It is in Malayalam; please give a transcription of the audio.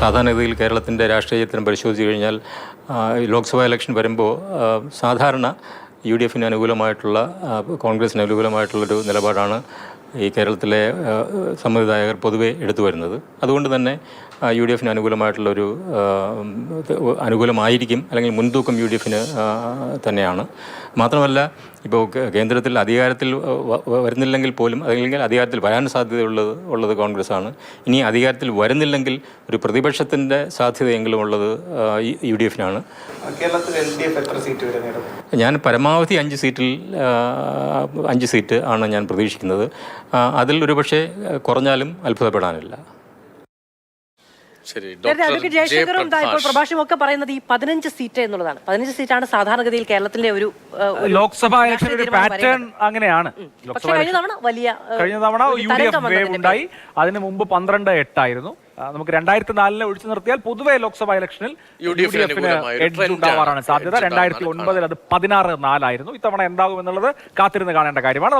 സാധാരണഗതിയിൽ കേരളത്തിന്റെ രാഷ്ട്രീയ ചരിത്രം പരിശോധിച്ച് കഴിഞ്ഞാൽ ലോക്സഭാ ഇലക്ഷൻ വരുമ്പോൾ സാധാരണ യു ഡി എഫിന് അനുകൂലമായിട്ടുള്ള കോൺഗ്രസിന് അനുകൂലമായിട്ടുള്ളൊരു നിലപാടാണ് ഈ കേരളത്തിലെ സമ്മതിദായകർ പൊതുവെ എടുത്തു വരുന്നത്. അതുകൊണ്ട് തന്നെ യു ഡി എഫിന് അനുകൂലമായിട്ടുള്ളൊരു അനുകൂലമായിരിക്കും അല്ലെങ്കിൽ മുൻതൂക്കം യു ഡി എഫിന് തന്നെയാണ്. മാത്രമല്ല ഇപ്പോൾ കേന്ദ്രത്തിൽ അധികാരത്തിൽ വരുന്നില്ലെങ്കിൽ പോലും അല്ലെങ്കിൽ അധികാരത്തിൽ വരാൻ സാധ്യതയുള്ളത് ഉള്ളത് കോൺഗ്രസ്സാണ്. ഇനി അധികാരത്തിൽ വരുന്നില്ലെങ്കിൽ ഒരു പ്രതിപക്ഷത്തിന്റെ സാധ്യതയെങ്കിലും ഉള്ളത് യു- ഡി എഫിനാണ്. കേരളത്തിൽ എൽ ഡി എഫ് എത്ര സീറ്റ് വരെ ഞാൻ പരമാവധി അഞ്ച് സീറ്റിൽ അഞ്ച് സീറ്റ് ആണ് ഞാൻ പ്രതീക്ഷിക്കുന്നത്. അതിൽ ഒരുപക്ഷെ കുറഞ്ഞാലും അത്ഭുതപ്പെടാനില്ല. ശരി അഡ്വക്കേറ്റ് ജയശങ്കറും പ്രഭാഷണം ഒക്കെ പറയുന്നത് ഈ പതിനഞ്ച് സീറ്റ് എന്നുള്ളതാണ്. പതിനഞ്ച് സീറ്റാണ് സാധാരണഗതിയിൽ കേരളത്തിന്റെ ഒരു ഒരു ലോക്സഭാ ഒരു തീരുമാനം പാറ്റേൺ അങ്ങനെയാണ്. പക്ഷേ കഴിഞ്ഞ തവണ വലിയ കഴിഞ്ഞ തവണ ഒരു യു ഡി എഫ് വേവ് ഉണ്ടായി അതിന് മുമ്പ് പന്ത്രണ്ട് എട്ടായിരുന്നു. നമുക്ക് രണ്ടായിരത്തി നാലിനെ ഒഴിച്ചു നിർത്തിയാൽ പൊതുവെ ലോക്സഭാ ഇലക്ഷനിൽ യു ഡി എഫിന് അനുകൂലമായ ഒരു എഡ്ജ് ഉണ്ടാവാറാണ് സാധ്യത. രണ്ടായിരത്തി ഒൻപതിൽ അത് പതിനാറ് നാലായിരുന്നു. ഇത്തവണ എന്താകും എന്നുള്ളത് കാത്തിരുന്ന് കാണേണ്ട കാര്യമാണ്.